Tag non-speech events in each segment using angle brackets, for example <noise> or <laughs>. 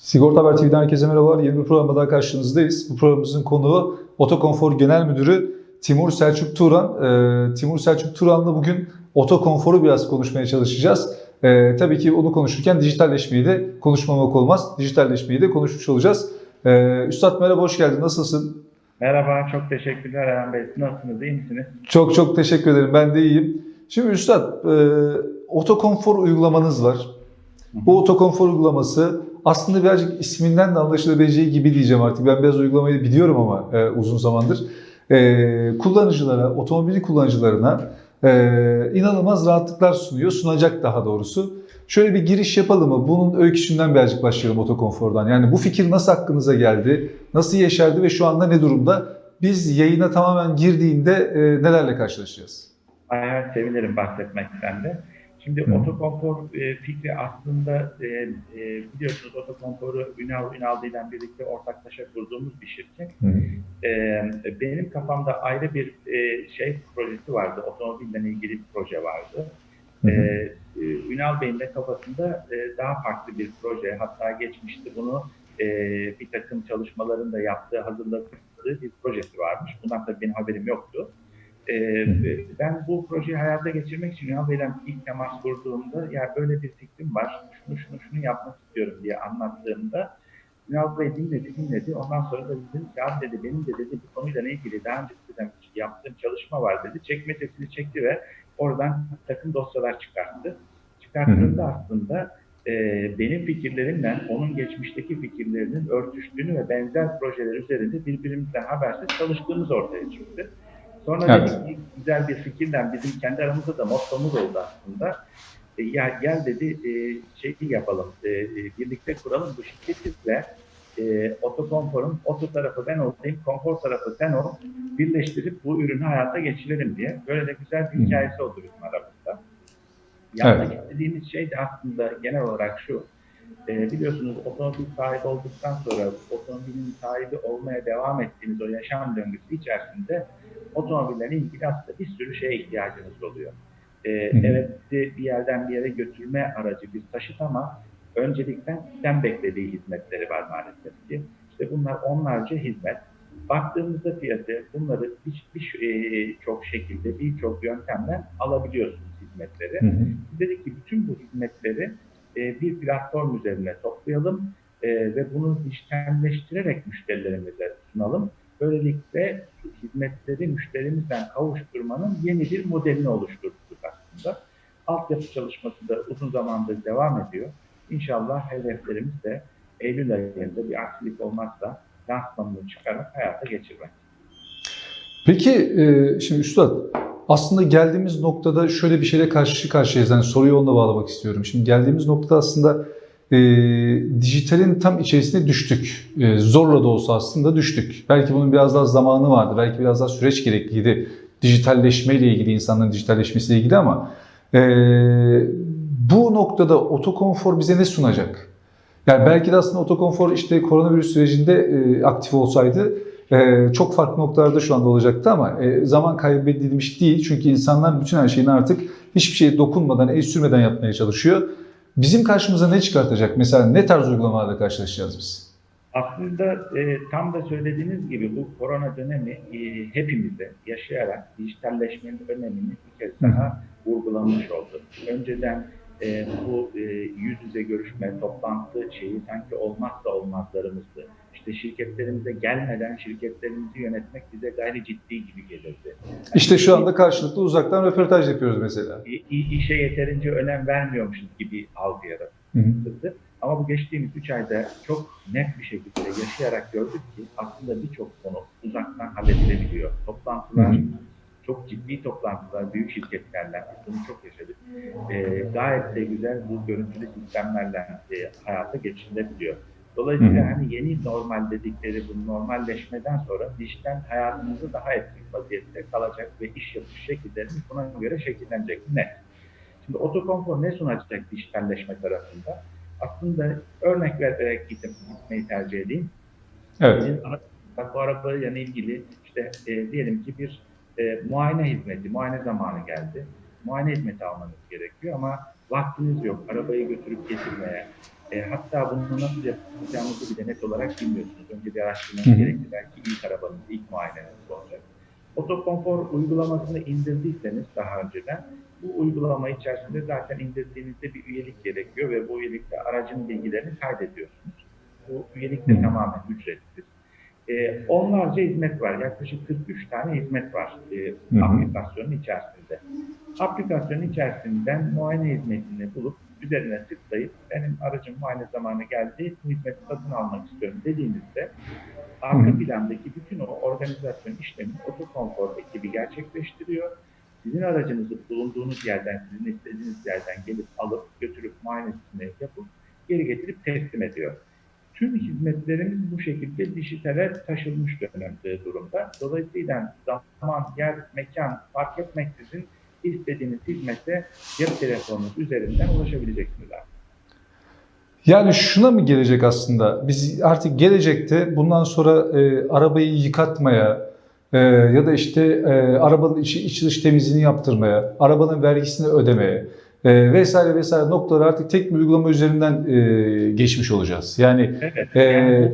Sigorta Haber TV'den herkese merhabalar. Yeni bir programda daha karşınızdayız. Bu programımızın konuğu Otokonfor Genel Müdürü Timur Selçuk Turan. Ee, Timur Selçuk Turan'la bugün otokonforu biraz konuşmaya çalışacağız. Ee, tabii ki onu konuşurken dijitalleşmeyi de konuşmamak olmaz. Dijitalleşmeyi de konuşmuş olacağız. Ee, Üstad merhaba, hoş geldin. Nasılsın? Merhaba, çok teşekkürler Erhan Bey. Nasılsınız, iyi misiniz? Çok çok teşekkür ederim. Ben de iyiyim. Şimdi Üstad, e, otokonfor uygulamanız var. Bu otokonfor uygulaması aslında birazcık isminden de anlaşılabileceği gibi diyeceğim artık. Ben biraz uygulamayı biliyorum ama e, uzun zamandır. E, kullanıcılara, otomobil kullanıcılarına e, inanılmaz rahatlıklar sunuyor. Sunacak daha doğrusu. Şöyle bir giriş yapalım mı? Bunun öyküsünden birazcık başlayalım otokonfordan. Yani bu fikir nasıl aklınıza geldi? Nasıl yeşerdi ve şu anda ne durumda? Biz yayına tamamen girdiğinde e, nelerle karşılaşacağız? Evet, sevinirim bahsetmekten de. Şimdi Hı. otokonfor e, fikri aslında e, e, biliyorsunuz otokonforu Ünal Ünal ile birlikte ortaklaşa kurduğumuz bir şirket. E, benim kafamda ayrı bir e, şey projesi vardı, otomobille ilgili bir proje vardı. Hı E, hı. e, Ünal Bey'in de kafasında e, daha farklı bir proje, hatta geçmişte bunu e, bir takım çalışmaların da yaptığı, hazırladığı bir projesi varmış. Bundan tabii benim haberim yoktu. E, hı. ben bu projeyi hayata geçirmek için Ünal ilk temas kurduğumda ya böyle bir fikrim var, şunu şunu şunu yapmak istiyorum diye anlattığımda Ünal Bey dinledi dinledi. Ondan sonra da dedim ya dedi benim de dedi bu konuyla ilgili daha önce dedim, yaptığım çalışma var dedi. Çekmecesini çekti ve oradan takım dosyalar çıkarttı. Çıkarttığında aslında e, benim fikirlerimle onun geçmişteki fikirlerinin örtüştüğünü ve benzer projeler üzerinde birbirimizden habersiz çalıştığımız ortaya çıktı. Sonra Evet. dedik güzel bir fikirden bizim kendi aramızda da mottomuz oldu aslında. E, ya gel dedi e, şey yapalım, e, e, birlikte kuralım bu şirketi ve e, otokonforun oto tarafı ben olayım, konfor tarafı sen ol, birleştirip bu ürünü hayata geçirelim diye. Böyle de güzel bir hikayesi oldu bizim aramızda. Yapmak Evet. istediğimiz şey de aslında genel olarak şu, e, biliyorsunuz otomobil sahibi olduktan sonra otomobilin sahibi olmaya devam ettiğiniz o yaşam döngüsü içerisinde otomobillerle ilgili aslında bir sürü şeye ihtiyacınız oluyor. E, evet bir yerden bir yere götürme aracı bir taşıt ama öncelikle sizden beklediği hizmetleri var maalesef ki. İşte bunlar onlarca hizmet. Baktığımızda fiyatı bunları birçok bir, çok şekilde birçok yöntemle alabiliyorsunuz hizmetleri. Hı hı. Dedik ki bütün bu hizmetleri e, bir platform üzerine toplayalım e, ve bunu dijitalleştirerek müşterilerimize sunalım. Böylelikle hizmetleri müşterimizden kavuşturmanın yeni bir modelini oluşturduk aslında. Altyapı çalışması da uzun zamandır devam ediyor. İnşallah hedeflerimiz de Eylül ayında bir aksilik olmazsa lansmanını çıkarak hayata geçirmek. Peki e, şimdi Üstad aslında geldiğimiz noktada şöyle bir şeyle karşı karşıyayız. Yani soruyu onunla bağlamak istiyorum. Şimdi geldiğimiz noktada aslında e, dijitalin tam içerisine düştük. E, zorla da olsa aslında düştük. Belki bunun biraz daha zamanı vardı. Belki biraz daha süreç gerekliydi. Dijitalleşmeyle ilgili, insanların dijitalleşmesiyle ilgili ama e, bu noktada otokonfor bize ne sunacak? Yani belki de aslında otokonfor işte koronavirüs sürecinde e, aktif olsaydı ee, çok farklı noktalarda şu anda olacaktı ama e, zaman kaybedilmiş değil. Çünkü insanlar bütün her şeyini artık hiçbir şeye dokunmadan, el sürmeden yapmaya çalışıyor. Bizim karşımıza ne çıkartacak? Mesela ne tarz uygulamalarla karşılaşacağız biz? Aslında e, tam da söylediğiniz gibi bu korona dönemi e, hepimize yaşayarak dijitalleşmenin önemini bir kez daha vurgulamış oldu. Önceden e, bu e, yüz yüze görüşme, toplantı şeyi sanki olmazsa olmazlarımızdı. İşte şirketlerimize gelmeden şirketlerimizi yönetmek bize gayri ciddi gibi gelirdi. İşte şu anda karşılıklı uzaktan röportaj yapıyoruz mesela. İşe yeterince önem vermiyormuşuz gibi algı yaptırdı. Ama bu geçtiğimiz 3 ayda çok net bir şekilde yaşayarak gördük ki aslında birçok konu uzaktan halledilebiliyor. Toplantılar, Hı hı. Çok ciddi toplantılar büyük şirketlerle bunu çok yaşadık. Ee, gayet de güzel bu görüntülü sistemlerle e, hayata geçirilebiliyor. Dolayısıyla Hı hani yeni normal dedikleri bu normalleşmeden sonra dijital hayatımızı daha etkili vaziyette kalacak ve iş yapış şekillerimiz buna göre şekillenecek. Net. Şimdi otokonfor ne sunacak dijitalleşme tarafında? Aslında örnek vererek gidip gitmeyi tercih edeyim. Evet. Ara- bu arabayla ilgili işte e, diyelim ki bir e, muayene hizmeti, muayene zamanı geldi. Muayene hizmeti almanız gerekiyor ama vaktiniz yok arabayı götürüp getirmeye. E, hatta bunu nasıl yapacağımızı bile net olarak bilmiyorsunuz. Önce bir araştırmanız gerekli. Belki ilk arabanız, ilk muayeneniz olacak. Otokonfor uygulamasını indirdiyseniz daha önceden bu uygulama içerisinde zaten indirdiğinizde bir üyelik gerekiyor ve bu üyelikte aracın bilgilerini kaydediyorsunuz. Bu üyelik de tamamen ücretsiz. Ee, onlarca hizmet var. Yaklaşık 43 tane hizmet var e, aplikasyonun içerisinde. Aplikasyonun içerisinden muayene hizmetini bulup üzerine tıklayıp benim aracım muayene zamanı geldi, hizmeti satın almak istiyorum dediğinizde arka Hı. plandaki bütün o organizasyon işlemini otokonfor ekibi gerçekleştiriyor. Sizin aracınızı bulunduğunuz yerden, sizin istediğiniz yerden gelip alıp götürüp muayenesini yapıp geri getirip teslim ediyor. Tüm hizmetlerimiz bu şekilde dijitale taşınmış dönemde durumda. Dolayısıyla zaman, yer, mekan fark etmeksizin istediğiniz hizmete cep telefonunuz üzerinden ulaşabileceksiniz abi. Yani şuna mı gelecek aslında? Biz artık gelecekte bundan sonra e, arabayı yıkatmaya e, ya da işte e, arabanın içi, iç dış temizliğini yaptırmaya, arabanın vergisini ödemeye e, vesaire vesaire noktaları artık tek bir uygulama üzerinden e, geçmiş olacağız. Yani Evet. Ee, yani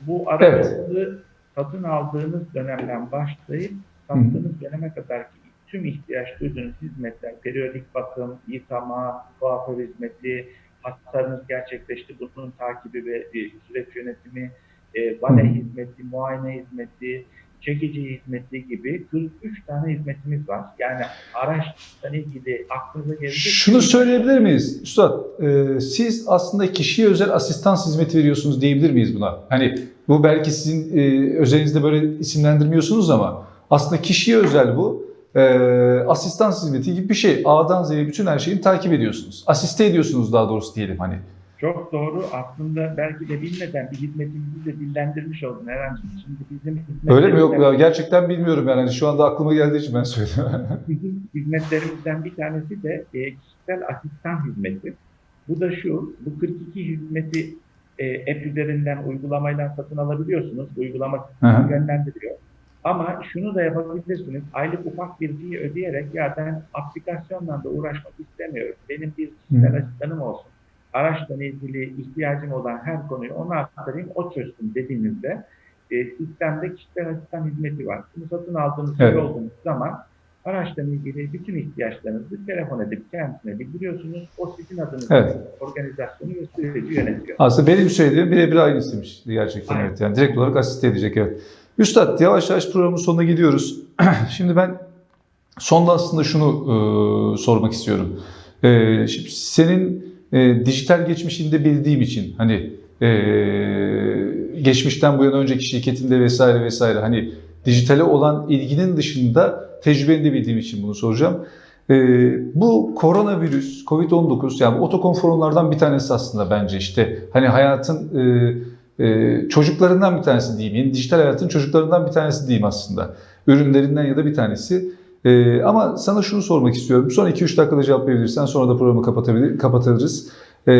bu, bu aracınızı satın aldığınız dönemden başlayıp sattığınız döneme kadar ki tüm ihtiyaç duyduğunuz hizmetler, periyodik bakım, yıkama, kuaför hizmeti, hasarınız gerçekleşti, bunun takibi ve e, süreç yönetimi, e, vale Hı. hizmeti, muayene hizmeti, çekici hizmeti gibi 43 tane hizmetimiz var. Yani araçla ilgili aklınıza gelecek şunu söyleyebilir miyiz? Üstad, e, siz aslında kişiye özel asistans hizmeti veriyorsunuz diyebilir miyiz buna? Hani bu belki sizin e, özelinizde böyle isimlendirmiyorsunuz ama aslında kişiye özel bu. E, asistans hizmeti gibi bir şey. A'dan Z'ye bütün her şeyi takip ediyorsunuz. Asiste ediyorsunuz daha doğrusu diyelim hani. Çok doğru. Aslında belki de bilmeden bir hizmetimizi de dillendirmiş oldun Eren'cim. Şimdi bizim Öyle mi? Yok ya gerçekten bilmiyorum yani. Şu anda aklıma geldiği için ben söyledim. <laughs> Bizim hizmetlerimizden bir tanesi de e, kişisel asistan hizmeti. Bu da şu, bu 42 hizmeti e, app üzerinden uygulamayla satın alabiliyorsunuz. Uygulama sizi yönlendiriyor. Ama şunu da yapabilirsiniz. Aylık ufak bir fee ödeyerek ya ben aplikasyonla da uğraşmak istemiyorum. Benim bir kişisel Hı. asistanım olsun. Araçla ilgili ihtiyacım olan her konuyu ona aktarayım, o çözsün dediğinizde e, sistemde kişisel asistan hizmeti var. Bunu satın aldığınız Evet. evet. olduğunuz zaman araçla ilgili bütün ihtiyaçlarınızı telefon edip kendisine bildiriyorsunuz. O sizin adınıza Evet. organizasyonu ve süreci yönetiyor. Aslında benim söylediğim birebir aynısıymış gerçekten Aynen. evet. Yani direkt olarak asist edecek evet. Üstad yavaş yavaş programın sonuna gidiyoruz. <clears throat> Şimdi ben sonda aslında şunu e, sormak istiyorum. E, şimdi senin e, dijital geçmişini de bildiğim için hani e, geçmişten bu yana önceki şirketinde vesaire vesaire hani dijitale olan ilginin dışında tecrübeni de bildiğim için bunu soracağım. E, bu koronavirüs, Covid-19 yani otokonforunlardan bir tanesi aslında bence işte hani hayatın e, e, çocuklarından bir tanesi diyeyim. Yani dijital hayatın çocuklarından bir tanesi diyeyim aslında. Ürünlerinden ya da bir tanesi. E, ama sana şunu sormak istiyorum. Son 2-3 dakikada cevaplayabilirsen sonra da programı kapatabilir, kapatırız. E,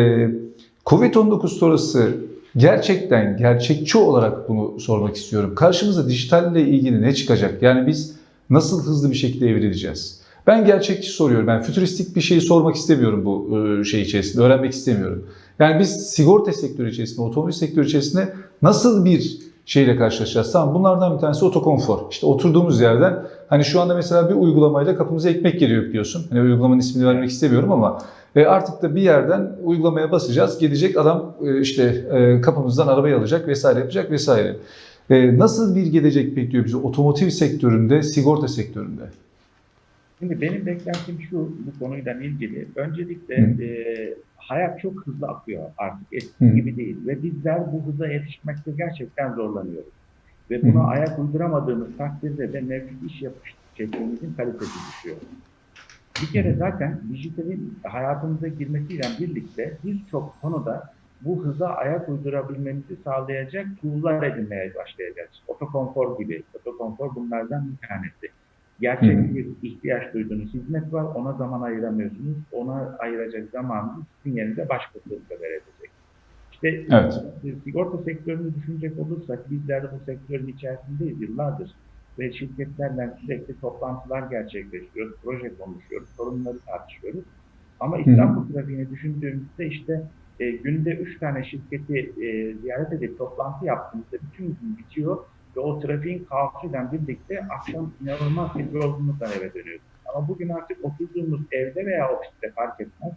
Covid-19 sonrası gerçekten gerçekçi olarak bunu sormak istiyorum. Karşımıza dijitalle ilgili ne çıkacak? Yani biz nasıl hızlı bir şekilde evrileceğiz? Ben gerçekçi soruyorum. Ben fütüristik bir şey sormak istemiyorum bu e, şey içerisinde. Öğrenmek istemiyorum. Yani biz sigorta sektörü içerisinde, otomobil sektörü içerisinde nasıl bir şeyle karşılaşacağız? Tamam bunlardan bir tanesi otokonfor. İşte oturduğumuz yerden hani şu anda mesela bir uygulamayla kapımıza ekmek geliyor biliyorsun. Hani uygulamanın ismini vermek istemiyorum ama e, artık da bir yerden uygulamaya basacağız. Gelecek adam e, işte e, kapımızdan arabayı alacak vesaire yapacak vesaire. E, nasıl bir gelecek bekliyor bizi otomotiv sektöründe, sigorta sektöründe? Şimdi benim beklentim şu bu konuyla ilgili. Öncelikle Hı. e, hayat çok hızlı akıyor artık eskisi Hı. gibi değil ve bizler bu hıza yetişmekte gerçekten zorlanıyoruz. Ve buna Hı. ayak uyduramadığımız takdirde de mevcut iş yapış şeklimizin kalitesi düşüyor. Bir kere zaten dijitalin hayatımıza girmesiyle birlikte birçok konuda bu hıza ayak uydurabilmemizi sağlayacak tool'lar edinmeye başlayacağız. Otokonfor gibi. Otokonfor bunlardan bir tanesi. Gerçek Hı bir ihtiyaç duyduğunuz hizmet var. Ona zaman ayıramıyorsunuz. Ona ayıracak zamanınızı sizin yerinize başkası size verecek. İşte Evet. sigorta sektörünü düşünecek olursak bizler de bu sektörün içerisindeyiz yıllardır ve şirketlerle sürekli toplantılar gerçekleştiriyoruz, proje konuşuyoruz, sorunları tartışıyoruz. Ama İstanbul trafiğini düşündüğümüzde işte e, günde üç tane şirketi e, ziyaret edip toplantı yaptığımızda bütün gün bitiyor ve o trafiğin kaosuyla birlikte akşam inanılmaz bir yorgunlukla eve dönüyoruz. Ama bugün artık oturduğumuz evde veya ofiste fark etmez.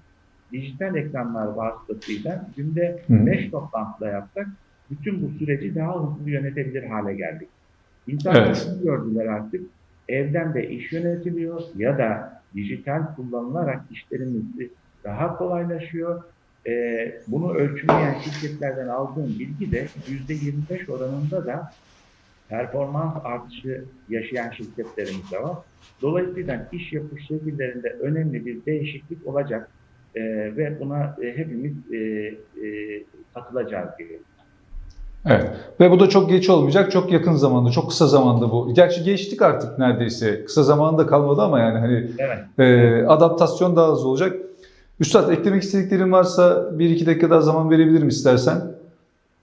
Dijital ekranlar vasıtasıyla günde Hı. 5 toplantı da yapsak bütün bu süreci daha hızlı yönetebilir hale geldik. İnsanlar Evet. şunu gördüler artık. Evden de iş yönetiliyor ya da dijital kullanılarak işlerimiz daha kolaylaşıyor. Ee, bunu ölçümleyen şirketlerden aldığım bilgi de %25 oranında da performans artışı yaşayan şirketlerimiz de var. Dolayısıyla iş yapış şekillerinde önemli bir değişiklik olacak Ee, ve buna e, hepimiz e, e, katılacağız gibi. Evet. Ve bu da çok geç olmayacak. Çok yakın zamanda, çok kısa zamanda bu. Gerçi geçtik artık neredeyse. Kısa zamanda kalmadı ama yani hani Evet. e, adaptasyon daha hızlı olacak. Üstad eklemek istediklerin varsa bir iki dakika daha zaman verebilirim istersen.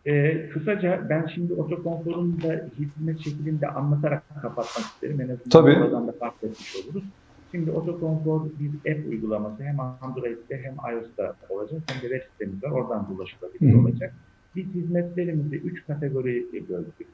Ee, kısaca ben şimdi otokonforun da hizmet şeklinde anlatarak kapatmak isterim. En azından Tabii. oradan da bahsetmiş oluruz. Şimdi otokonfor bir app uygulaması hem Android'de hem iOS'ta olacak hem de web sitemiz var. Oradan ulaşılabilir Hı olacak. Biz hizmetlerimizi üç kategoriye böldük.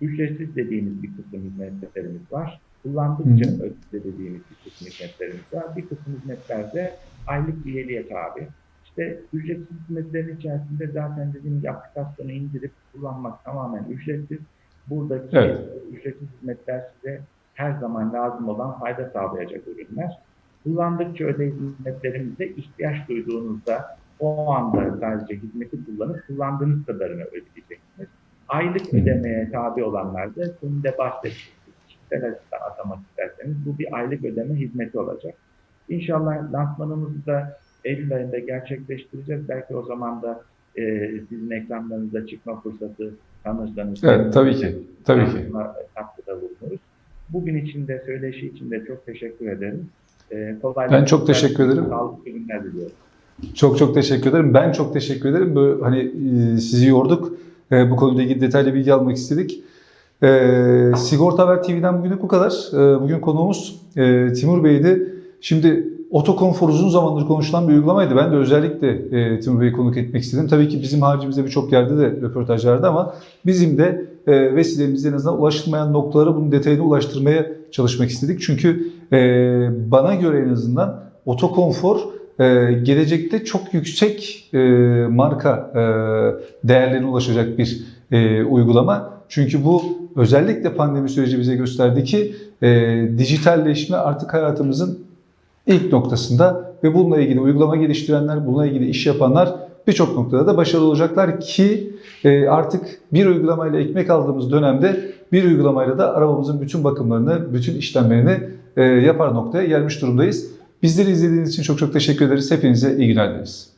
Ücretsiz dediğimiz bir kısım hizmetlerimiz var. Kullandıkça Hı dediğimiz bir kısım hizmetlerimiz var. Bir kısım hizmetlerde aylık üyeliğe tabi. İşte ücretsiz hizmetlerin içerisinde zaten dediğim gibi aplikasyonu indirip kullanmak tamamen ücretsiz. Buradaki Evet. ücretsiz hizmetler size her zaman lazım olan fayda sağlayacak ürünler. Kullandıkça öde hizmetlerimizde ihtiyaç duyduğunuzda o anda sadece hizmeti kullanıp kullandığınız kadarını ödeyeceksiniz. Aylık ödemeye tabi olanlar da senin de bahsettiğin kişisel atamak isterseniz bu bir aylık ödeme hizmeti olacak. İnşallah lansmanımızı da Eylül ayında gerçekleştireceğiz. Belki o zaman da e, sizin ekranlarınızda çıkma fırsatı tanırsanız. Evet tabii ki. Tabii ki. Katkıda bulunuruz. Bugün için de söyleşi için de çok teşekkür ederim. E, kolaylıklar, Ben çok teşekkür ederim. Sağlıklı günler diliyorum. Çok çok teşekkür ederim. Ben çok teşekkür ederim. Böyle hani e, sizi yorduk. E, bu konuyla ilgili detaylı bilgi almak istedik. E, Sigorta Haber TV'den bugünlük bu kadar. E, bugün konuğumuz e, Timur Bey'di. Şimdi otokonfor uzun zamandır konuşulan bir uygulamaydı. Ben de özellikle e, Timur Bey'i konuk etmek istedim. Tabii ki bizim haricimizde birçok yerde de röportaj vardı ama bizim de e, vesilemizle en azından ulaşılmayan noktalara bunun detayını ulaştırmaya çalışmak istedik. Çünkü e, bana göre en azından otokonfor e, gelecekte çok yüksek e, marka e, değerlerine ulaşacak bir e, uygulama. Çünkü bu özellikle pandemi süreci bize gösterdi ki e, dijitalleşme artık hayatımızın ilk noktasında ve bununla ilgili uygulama geliştirenler, bununla ilgili iş yapanlar birçok noktada da başarılı olacaklar ki e, artık bir uygulamayla ekmek aldığımız dönemde bir uygulamayla da arabamızın bütün bakımlarını, bütün işlemlerini e, yapar noktaya gelmiş durumdayız. Bizleri izlediğiniz için çok çok teşekkür ederiz. Hepinize iyi günler dileriz.